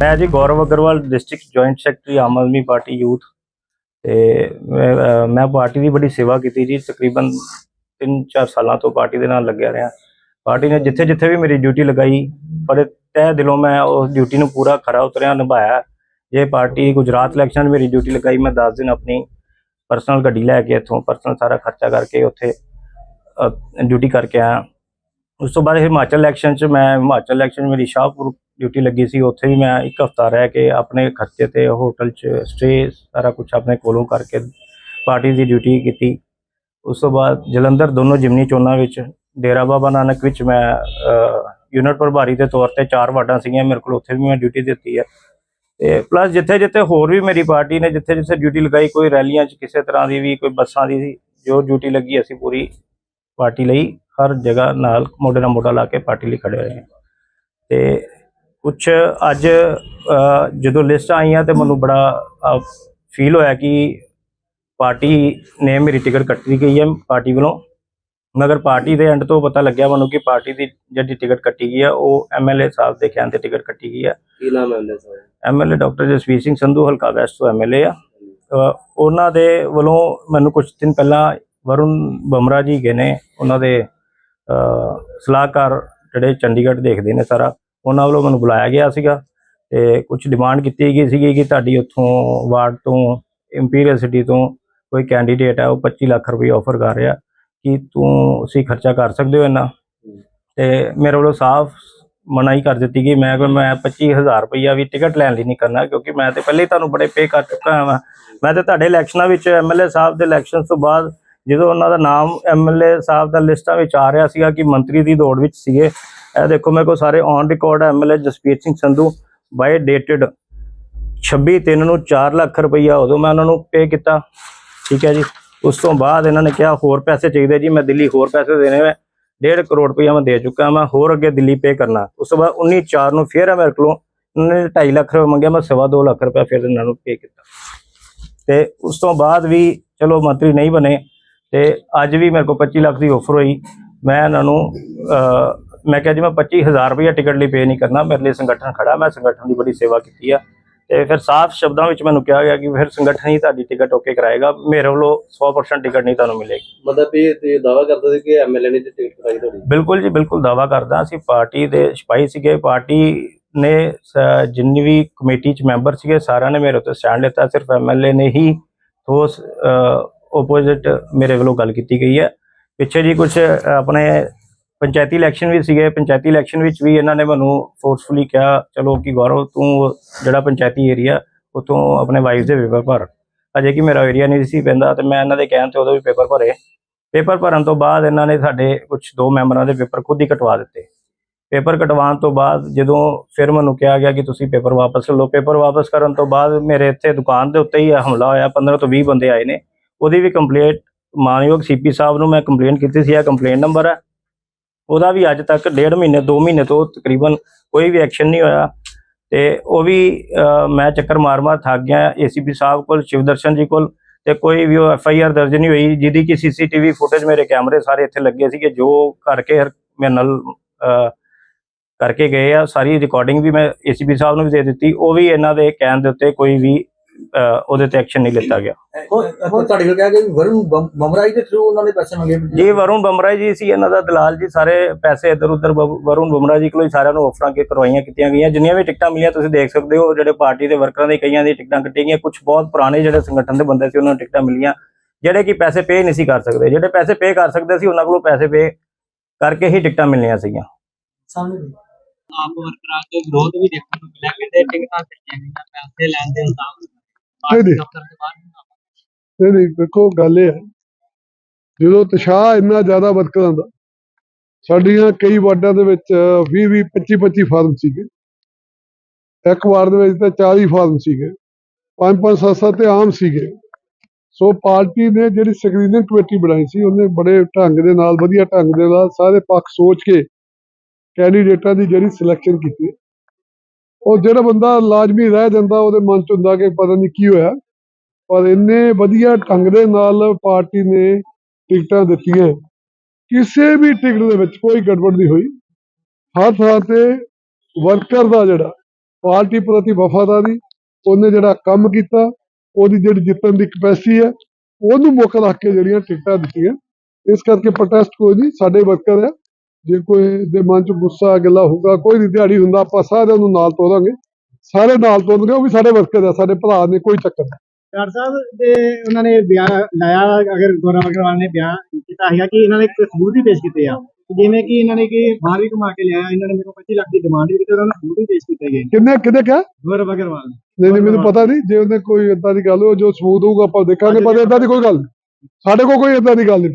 ਮੈਂ ਜੀ Gaurav Agarwal district joint secretary Aam Aadmi party youth. ਤੇ ਮੈਂ ਮੈਂ ਪਾਰਟੀ ਦੀ ਬੜੀ ਸੇਵਾ ਕੀਤੀ ਜੀ, ਤਕਰੀਬਨ 3-4 ਸਾਲਾਂ ਤੋਂ ਪਾਰਟੀ ਦੇ ਨਾਲ ਲੱਗਿਆ ਰਿਹਾ। ਪਾਰਟੀ ਨੇ ਜਿੱਥੇ ਜਿੱਥੇ ਵੀ ਮੇਰੀ ਡਿਊਟੀ ਲਗਾਈ, ਬੜੇ ਤਹਿ ਦਿਲੋਂ ਮੈਂ ਉਸ ਡਿਊਟੀ ਨੂੰ ਪੂਰਾ ਖਰਾ ਉਤਰਿਆ, ਨਿਭਾਇਆ। ਜੇ ਪਾਰਟੀ ਗੁਜਰਾਤ ਇਲੈਕਸ਼ਨ ਮੇਰੀ ਡਿਊਟੀ ਲਗਾਈ, ਮੈਂ 10 ਦਿਨ ਆਪਣੀ ਪਰਸਨਲ ਗੱਡੀ ਲੈ ਕੇ ਇੱਥੋਂ ਪਰਸਨਲ ਸਾਰਾ ਖਰਚਾ ਕਰਕੇ ਉੱਥੇ ਡਿਊਟੀ ਕਰਕੇ ਆਇਆ। ਉਸ ਤੋਂ ਬਾਅਦ ਹਿਮਾਚਲ ਇਲੈਕਸ਼ਨ 'ਚ ਮੈਂ ਹਿਮਾਚਲ ਇਲੈਕਸ਼ਨ 'ਚ ਮੇਰੀ ਸ਼ਾਹਪੁਰ ਡਿਊਟੀ ਲੱਗੀ ਸੀ, ਉੱਥੇ ਵੀ ਮੈਂ ਇੱਕ ਹਫਤਾ ਰਹਿ ਕੇ ਆਪਣੇ ਖਰਚੇ ਤੇ ਹੋਟਲ 'ਚ ਸਟੇ ਸਾਰਾ ਕੁਝ ਆਪਣੇ ਕੋਲੋਂ ਕਰਕੇ ਪਾਰਟੀ ਦੀ ਡਿਊਟੀ ਕੀਤੀ। ਉਸ ਤੋਂ ਬਾਅਦ ਜਲੰਧਰ ਦੋਨੋਂ ਜਿਮਨੀ ਚੋਣਾਂ ਵਿੱਚ, ਡੇਰਾ ਬਾਬਾ ਨਾਨਕ ਵਿੱਚ ਮੈਂ ਯੂਨਿਟ ਪ੍ਰਭਾਰੀ ਦੇ ਤੌਰ ਤੇ ਚਾਰ ਵਾਰਡਾਂ ਸੀਗੀਆਂ, ਮੇਰੇ ਕੋਲ ਉੱਥੇ ਵੀ ਮੈਂ ਡਿਊਟੀ ਦਿੱਤੀ ਹੈ। ਤੇ ਪਲੱਸ ਜਿੱਥੇ ਜਿੱਥੇ ਹੋਰ ਵੀ ਮੇਰੀ ਪਾਰਟੀ ਨੇ, ਜਿੱਥੇ ਜਿੱਥੇ ਡਿਊਟੀ ਲਗਾਈ, ਕੋਈ ਰੈਲੀਆਂ 'ਚ ਕਿਸੇ ਤਰ੍ਹਾਂ ਦੀ ਵੀ, ਕੋਈ ਬੱਸਾਂ ਦੀ ਸੀ ਜੋ ਡਿਊਟੀ ਲੱਗੀ, ਅਸੀਂ ਪੂਰੀ ਪਾਰਟੀ ਲਈ। ਹਰ ਜਗ੍ਹਾ ਨਾਲ ਮੋਢੇ ਨਾਲ ਮੋਢਾ ਲਾ ਕੇ ਪਾਰਟੀ ਲਈ ਖੜੇ ਹੋਏ ਤੇ ਕੁਛ ਅੱਜ ਜਦੋਂ ਲਿਸਟ ਆਈਆਂ ਤੇ ਮੈਨੂੰ ਬੜਾ ਫੀਲ ਹੋਇਆ ਕਿ ਪਾਰਟੀ ਨੇ ਮੇਰੀ ਟਿਕਟ ਕੱਟੀ ਗਈ ਹੈ ਪਾਰਟੀ ਵੱਲੋਂ। ਮਗਰ ਪਾਰਟੀ ਦੇ ਐਂਡ ਤੋਂ ਪਤਾ ਲੱਗਿਆ ਮੈਨੂੰ ਕਿ ਪਾਰਟੀ ਦੀ ਜਿਹੜੀ ਟਿਕਟ ਕੱਟੀ ਗਈ ਹੈ ਉਹ ਐਮਐਲਏ ਸਾਹਿਬ ਦੇ ਖਿਆਲ ਤੇ ਟਿਕਟ ਕੱਟੀ ਗਈ ਹੈ। ਕੀ ਨਾਮ ਹੈ ਉਹਦਾ sir MLA doctor Jasvir Singh Sandhu ਹਲਕਾ ਵੈਸਟ ਤੋਂ ਐਮਐਲਏ ਆ। ਉਹਨਾਂ ਦੇ ਵੱਲੋਂ ਮੈਨੂੰ ਕੁਝ ਦਿਨ ਪਹਿਲਾਂ ਵਰੁਣ ਬਮਰਾ ਜੀ ਗਏ ਨੇ ਉਹਨਾਂ ਦੇ ਸਲਾਹਕਾਰ ਜਿਹੜੇ ਚੰਡੀਗੜ੍ਹ ਦੇਖਦੇ ਨੇ ਸਾਰਾ, ਉਹਨਾਂ ਵੱਲੋਂ ਮੈਨੂੰ ਬੁਲਾਇਆ ਗਿਆ ਸੀਗਾ ਤੇ ਕੁਝ ਡਿਮਾਂਡ ਕੀਤੀ ਗਈ ਸੀਗੀ ਕਿ ਤੁਹਾਡੀ ਉੱਥੋਂ ਵਾਰਡ ਤੋਂ ਇੰਪੀਰੀਅਲ ਸਿਟੀ ਤੋਂ ਕੋਈ ਕੈਂਡੀਡੇਟ ਹੈ, ਉਹ 25 ਲੱਖ ਰੁਪਏ ਆਫਰ ਕਰ ਰਿਹਾ, ਕਿ ਤੂੰ ਅਸੀਂ ਖਰਚਾ ਕਰ ਸਕਦੇ ਹੋ ਇੰਨਾ? ਤੇ ਮੇਰੇ ਵੱਲੋਂ ਸਾਫ਼ ਮਨਾ ਹੀ ਕਰ ਦਿੱਤੀ ਗਈ, ਮੈਂ ਕਿ ਮੈਂ 25000 ਰੁਪਈਆ ਵੀ ਟਿਕਟ ਲੈਣ ਲਈ ਨਹੀਂ ਕਰਨਾ, ਕਿਉਂਕਿ ਮੈਂ ਤੇ ਪਹਿਲੇ ਹੀ ਤੁਹਾਨੂੰ ਬੜੇ ਪੇ ਕਰ ਚੁੱਕਾ ਹਾਂ ਮੈਂ। ਤੇ ਤੁਹਾਡੇ ਇਲੈਕਸ਼ਨਾਂ ਵਿੱਚ ਐਮਐਲਏ ਸਾਹਿਬ ਦੇ ਇਲੈਕਸ਼ਨ ਤੋਂ ਬਾਅਦ ਜਦੋਂ ਉਹਨਾਂ ਦਾ ਨਾਮ ਐਮਐਲਏ ਸਾਹਿਬ ਦਾ ਲਿਸਟਾਂ ਵਿੱਚ ਆ ਰਿਹਾ ਸੀਗਾ ਕਿ ਮੰਤਰੀ ਦੀ ਦੌੜ ਵਿੱਚ ਸੀਗੇ, ਇਹ ਦੇਖੋ ਮੇਰੇ ਕੋਲ ਸਾਰੇ on record MLA Jaspir Singh Sandhu by dated 26 3 ਨੂੰ 4 ਲੱਖ ਰੁਪਈਆ ਉਦੋਂ ਮੈਂ ਉਹਨਾਂ ਨੂੰ ਪੇ ਕੀਤਾ, ਠੀਕ ਹੈ ਜੀ। ਉਸ ਤੋਂ ਬਾਅਦ ਇਹਨਾਂ ਨੇ ਕਿਹਾ ਹੋਰ ਪੈਸੇ ਚਾਹੀਦੇ ਜੀ, ਮੈਂ ਦਿੱਲੀ ਹੋਰ ਪੈਸੇ ਦੇਣੇ ਮੈਂ 1.5 ਕਰੋੜ ਰੁਪਈਆ ਮੈਂ ਦੇ ਚੁੱਕਾ, ਮੈਂ ਹੋਰ ਅੱਗੇ ਦਿੱਲੀ ਪੇ ਕਰਨਾ। ਉਸ ਤੋਂ ਬਾਅਦ 19 4 ਨੂੰ ਫੇਰ ਮੇਰੇ ਕੋਲੋਂ ਉਹਨਾਂ ਨੇ 2.5 ਲੱਖ ਰੁਪਏ ਮੰਗਿਆ, ਮੈਂ ਸਵਾ ਦੋ ਲੱਖ ਰੁਪਏ ਫਿਰ ਇਹਨਾਂ ਨੂੰ ਪੇ ਕੀਤਾ। ਤੇ ਉਸ ਤੋਂ ਬਾਅਦ ਵੀ ਚਲੋ ਮੰਤਰੀ ਨਹੀਂ ਬਣੇ ਤੇ ਅੱਜ ਵੀ ਮੇਰੇ ਕੋਲ 25 ਲੱਖ ਦੀ ਆਫਰ ਹੋਈ। ਮੈਂ ਇਹਨਾਂ ਨੂੰ ਮੈਂ ਕਿਹਾ ਜੀ ਮੈਂ 25000 ਰੁਪਏ ਟਿਕਟ ਲਈ ਪੇ ਨਹੀਂ ਕਰਨਾ ਮੇਰੇ ਲਈ ਸੰਗਠਨ ਖੜਾ ਮੈਂ ਸੰਗਠਨ ਦੀ ਬੜੀ ਸੇਵਾ ਕੀਤੀ ਆ। ਤੇ ਫਿਰ ਸਾਫ਼ ਸ਼ਬਦਾਂ ਵਿੱਚ ਮੈਨੂੰ ਕਿਹਾ ਗਿਆ ਕਿ ਫਿਰ ਸੰਗਠਨ ਹੀ ਤੁਹਾਡੀ ਟਿਕਟ ਓਕੇ ਕਰਾਏਗਾ ਮੇਰੇ ਵੱਲੋਂ 100% ਟਿਕਟ ਨਹੀਂ ਤੁਹਾਨੂੰ ਮਿਲੇਗੀ। ਮਤਲਬ ਇਹ ਤੇ ਦਾਵਾ ਕਰਦਾ ਸੀ ਕਿ ਐਮਐਲਏ ਨੇ ਟਿਕਟ ਕਰਾਈ ਤੁਹਾਡੀ? ਬਿਲਕੁਲ ਜੀ ਬਿਲਕੁਲ ਦਾਵਾ ਕਰਦਾ। ਅਸੀਂ ਪਾਰਟੀ ਦੇ ਸਿਪਾਹੀ ਸੀਗੇ ਪਾਰਟੀ ਨੇ ਜਿੰਨੀ ਵੀ ਕਮੇਟੀ ਚ ਮੈਂਬਰ ਸੀਗੇ ਸਾਰਿਆਂ ਨੇ ਮੇਰੇ ਉੱਤੇ ਸਟੈਂਡ ਲਿੱਤਾ। ਸਿਰਫ ਐਮਐਲਏ ਨੇ ਹੀ ਠੋਸ ਆਪੋਜ਼ਿਟ ਮੇਰੇ ਵੱਲੋਂ ਗੱਲ ਕੀਤੀ ਗਈ ਹੈ। ਪਿੱਛੇ ਜੀ ਕੁਝ ਆਪਣੇ ਪੰਚਾਇਤੀ ਇਲੈਕਸ਼ਨ ਵੀ ਸੀਗੇ। ਪੰਚਾਇਤੀ ਇਲੈਕਸ਼ਨ ਵਿੱਚ ਵੀ ਇਹਨਾਂ ਨੇ ਮੈਨੂੰ ਫੋਰਸਫੁਲੀ ਕਿਹਾ, ਚਲੋ ਕਿ ਗੌਰਵ, ਤੂੰ ਜਿਹੜਾ ਪੰਚਾਇਤੀ ਏਰੀਆ ਉਤੋਂ ਆਪਣੇ ਵਾਈਫ ਦੇ ਪੇਪਰ ਭਰ। ਅਜੇ ਕਿ ਮੇਰਾ ਏਰੀਆ ਨਹੀਂ ਸੀ ਪੈਂਦਾ ਤੇ ਮੈਂ ਇਹਨਾਂ ਦੇ ਕਹਿਣ ਤੇ ਉਦੋਂ ਵੀ ਪੇਪਰ ਭਰੇ। ਪੇਪਰ ਭਰਨ ਤੋਂ ਬਾਅਦ ਇਹਨਾਂ ਨੇ ਸਾਡੇ ਕੁਝ ਦੋ ਮੈਂਬਰਾਂ ਦੇ ਪੇਪਰ ਖੁਦ ਹੀ ਕਟਵਾ ਦਿੱਤੇ। ਪੇਪਰ ਕਟਵਾਉਣ ਤੋਂ ਬਾਅਦ ਜਦੋਂ ਫਿਰ ਮੈਨੂੰ ਕਿਹਾ ਗਿਆ ਕਿ ਤੁਸੀਂ ਪੇਪਰ ਵਾਪਸ ਲਓ। ਪੇਪਰ ਵਾਪਸ ਕਰਨ ਤੋਂ ਬਾਅਦ ਮੇਰੇ ਇੱਥੇ ਦੁਕਾਨ ਦੇ ਉੱਤੇ ਹੀ ਹਮਲਾ ਹੋਇਆ। 15 ਤੋਂ 20 ਬੰਦੇ ਆਏ ਨੇ। ਉਹਦੀ ਵੀ ਕੰਪਲੇਂਟ ਮਾਨਯੋਗ ਸੀਪੀ ਸਾਹਿਬ ਨੂੰ ਮੈਂ ਕੰਪਲੇਂਟ ਕੀਤੀ ਸੀ, ਇਹ ਕੰਪਲੇਂਟ ਨੰਬਰ ਹੈ। ਉਹਦਾ ਵੀ ਅੱਜ ਤੱਕ ਡੇਢ ਮਹੀਨੇ 2 ਮਹੀਨੇ ਤੋਂ ਤਕਰੀਬਨ ਕੋਈ ਵੀ ਐਕਸ਼ਨ ਨਹੀਂ ਹੋਇਆ। ਤੇ ਉਹ ਵੀ ਮੈਂ ਚੱਕਰ ਮਾਰ-ਮਾਰ ਥੱਕ ਗਿਆ। ਏਸੀਪੀ ਸਾਹਿਬ ਕੋਲ ਸ਼ਿਵਦਰਸ਼ਨ ਜੀ ਕੋਲ ਤੇ ਕੋਈ ਵੀ ਉਹ ਐਫ ਆਈ ਆਰ ਦਰਜ ਨਹੀਂ ਹੋਈ, ਜਿਹਦੀ ਕਿ ਸੀਸੀਟੀਵੀ ਫੁਟੇਜ ਮੇਰੇ ਕੈਮਰੇ ਸਾਰੇ ਇੱਥੇ ਲੱਗੇ ਸੀਗੇ। ਜੋ ਕਰਕੇ ਮੇਰੇ ਨਾਲ ਕਰਕੇ ਗਏ ਆ। ਸਾਰੀ ਰਿਕਾਰਡਿੰਗ ਵੀ ਮੈਂ ਏਸੀਪੀ ਸਾਹਿਬ ਨੂੰ ਵੀ ਦੇ ਦਿੱਤੀ। ਉਹ ਵੀ ਇਹਨਾਂ ਦੇ ਕਹਿਣ ਦੇ ਉੱਤੇ ਕੋਈ ਵੀ ਉਹਦੇ ਤੇ ਐਕਸ਼ਨ ਨਹੀਂ ਲਿੱਤਾ ਗਿਆ। ਹੁਣ ਤੁਹਾਡੇ ਕੋਲ ਕਹਿ ਗਏ ਵੀ ਵਰੁਣ ਬਮ- ਬਮਰਾਈ ਦੇ ਥਰੂ ਉਹਨਾਂ ਨੇ ਪੈਸੇ ਮੰਗੇ ਜੀ ਵਰੁਣ ਬਮਰਾ ਜੀ ਸੀ ਇਹਨਾਂ ਦਾ ਦਲਾਲ ਜੀ ਸਾਰੇ ਪੈਸੇ ਇੱਧਰ ਉੱਧਰ ਵਰੁਣ ਬਮਰਾ ਜੀ ਕੋਲੋਂ ਹੀ ਸਾਰਿਆਂ ਨੂੰ ਆਫਰਾਂ ਕੇ ਕਰਵਾਈਆਂ ਕੀਤੀਆਂ ਗਈਆਂ। ਜਿੰਨੀਆਂ ਵੀ ਟਿਕਟਾਂ ਮਿਲੀਆਂ ਤੁਸੀਂ ਦੇਖ ਸਕਦੇ ਹੋ ਜਿਹੜੇ ਪਾਰਟੀ ਦੇ ਵਰਕਰਾਂ ਦੇ ਕਈਆਂ ਦੀ ਟਿਕਟਾਂ ਕੱਟੀਆਂ ਗਈਆਂ। ਕੁਝ ਬਹੁਤ ਪੁਰਾਣੇ ਜਿਹੜੇ ਸੰਗਠਨ ਦੇ ਬੰਦੇ ਸੀ ਉਹਨਾਂ ਨੂੰ ਟਿਕਟਾਂ ਮਿਲੀਆਂ ਜਿਹੜੇ ਕਿ ਪੈਸੇ ਪੇ ਨਹੀਂ ਸੀ ਕਰ ਸਕਦੇ। ਜਿਹੜੇ ਪੈਸੇ ਪੇ ਕਰ ਸਕਦੇ ਸੀ ਉਹਨਾਂ ਕੋਲੋਂ ਪੈਸੇ ਪੇ ਕਰਕੇ ਹੀ ਟਿਕਟਾਂ ਮਿਲਣੀਆਂ ਸੀਗੀਆਂ। ਸਾਹਮਣੇ ਆਪ ਵਰਕਰਾਂ ਦੇ ਵਿਰੋਧ ਵੀ ਦੇਖਣ ਨੂੰ ਮਿਲਿਆ ਕਹਿੰਦੇ ਟਿਕਟਾਂ ਕੱਟੀਆਂ ਗਈਆਂ ਪੈਸੇ ਲੈਣ ਦੇ ਹਿਸਾਬ ਦਫ਼ਤਰ ਦੇ ਬਾਹਰ ਨਹੀਂ ਨਹੀਂ ਨਹੀਂ ਵੇਖੋ ਗੱਲ ਇਹ ਹੈ। ਜਦੋਂ ਉਤਸ਼ਾਹ ਇੰਨਾ ਜ਼ਿਆਦਾ ਵਰਕਰਾਂ ਦਾ ਸਾਡੀਆਂ ਕਈ ਵਾਰਡਾਂ ਦੇ ਵਿੱਚ 20 20 25 25 ਫਾਰਮ ਸੀਗੇ। ਇੱਕ ਵਾਰਡ ਦੇ ਵਿੱਚ ਤਾਂ 40 ਫਾਰਮ ਸੀਗੇ। ਪੰਜ ਪੰਜ ਸੱਤ ਸੱਤ ਤੇ ਆਮ ਸੀਗੇ। ਸੋ ਪਾਰਟੀ ਨੇ ਜਿਹੜੀ ਸਕਰੀਨਿੰਗ ਕਮੇਟੀ ਬਣਾਈ ਸੀ ਉਹਨੇ ਬੜੇ ਢੰਗ ਦੇ ਨਾਲ ਵਧੀਆ ਢੰਗ ਦੇ ਨਾਲ ਸਾਰੇ ਪੱਖ ਸੋਚ ਕੇ ਕੈਂਡੀਡੇਟਾਂ ਦੀ ਜਿਹੜੀ ਸਿਲੈਕਸ਼ਨ ਕੀਤੀ। ਉਹ ਜਿਹੜਾ ਬੰਦਾ ਲਾਜ਼ਮੀ ਰਹਿ ਜਾਂਦਾ, ਉਹਦੇ ਮਨ ਚ ਹੁੰਦਾ ਕਿ ਪਤਾ ਨਹੀਂ ਕੀ ਹੋਇਆ। ਪਰ ਇੰਨੇ ਵਧੀਆ ਢੰਗ ਦੇ ਨਾਲ ਪਾਰਟੀ ਨੇ ਟਿਕਟਾਂ ਦਿੱਤੀਆਂ। ਕਿਸੇ ਵੀ ਟਿਕਟ ਦੇ ਵਿੱਚ ਕੋਈ ਗੜਬੜ ਨਹੀਂ ਹੋਈ। ਹਰ ਥਾਂ ਤੇ ਵਰਕਰ ਦਾ ਜਿਹੜਾ, ਪਾਰਟੀ ਪ੍ਰਤੀ ਵਫਾਦਾਰੀ, ਉਹਨੇ ਜਿਹੜਾ ਕੰਮ ਕੀਤਾ, ਉਹਦੀ ਜਿਹੜੀ ਜਿੱਤਣ ਦੀ ਕਪੈਸਿਟੀ ਹੈ, ਉਹਨੂੰ ਮੁੱਖ ਰੱਖ ਕੇ ਜਿਹੜੀਆਂ ਟਿਕਟਾਂ ਦਿੱਤੀਆਂ। ਇਸ ਕਰਕੇ ਪ੍ਰੋਟੈਸਟ ਕੋਈ ਨਹੀਂ, ਸਾਡੇ ਵਰਕਰ ਹੈ। ਜੇ ਕੋਈ ਦੇ ਮਨ ਚ ਗੁੱਸਾ ਗਿਲਾ ਹੋਊਗਾ ਕੋਈ ਨਹੀਂ ਦਿਹਾੜੀ ਹੁੰਦਾ ਆਪਾਂ ਸਾਰਿਆਂ ਨੂੰ ਨਾਲ ਤੋਰਾਂਗੇ। ਸਾਰੇ ਨਾਲ ਤੋਰਨਗੇ ਉਹ ਵੀ ਸਾਡੇ ਵਰਕਰ ਆ ਸਾਡੇ ਭਰਾ ਨੇ ਕੋਈ ਚੱਕਰ ਨਹੀਂ ਡਾਕਟਰ ਸਾਹਿਬ ਦੇ ਉਹਨਾਂ ਨੇ ਬਿਆਨ ਲਾਇਆ ਅਗਰ ਗੌਰਵ ਅਗਰਵਾਲ ਨੇ ਬਿਆਨ ਕੀਤਾ ਹੈਗਾ ਕਿ ਇਹਨਾਂ ਨੇ ਇੱਕ ਸਬੂਤ ਵੀ ਪੇਸ਼ ਕੀਤੇ ਆ? ਜਿਵੇਂ ਕਿ ਇਹਨਾਂ ਨੇ ਕਿ ਬਾਹਰ ਵੀ ਘੁਮਾ ਕੇ ਲਿਆ ਇਹਨਾਂ ਨੇ ਮੇਰੇ ਕੋਲ 25 ਲੱਖ ਦੀ ਡਿਮਾਂਡ ਵੀ ਕੀਤੀ ਉਹਨਾਂ ਨੂੰ ਸਬੂਤ ਵੀ ਪੇਸ਼ ਕੀਤੇ ਗਏ। ਕਿੰਨੇ ਕਿਹਨੇ ਕਿਹਾ? ਗੌਰਵ ਅਗਰਵਾਲ ਨੇ ਨਹੀਂ ਨਹੀਂ ਮੈਨੂੰ ਪਤਾ ਨਹੀਂ ਜੇ ਉਹਨੇ ਕੋਈ ਏਦਾਂ ਦੀ ਗੱਲ ਹੋ ਜੋ ਸਬੂਤ ਹੋਊਗਾ ਆਪਾਂ ਦੇਖਾਂਗੇ ਪਰ ਏਦਾਂ ਦੀ ਕੋਈ ਗੱਲ ਸਾਡੇ ਕੋਲ ਕੋਈ ਏਦਾਂ ਦੀ ਗੱਲ ਨਹੀਂ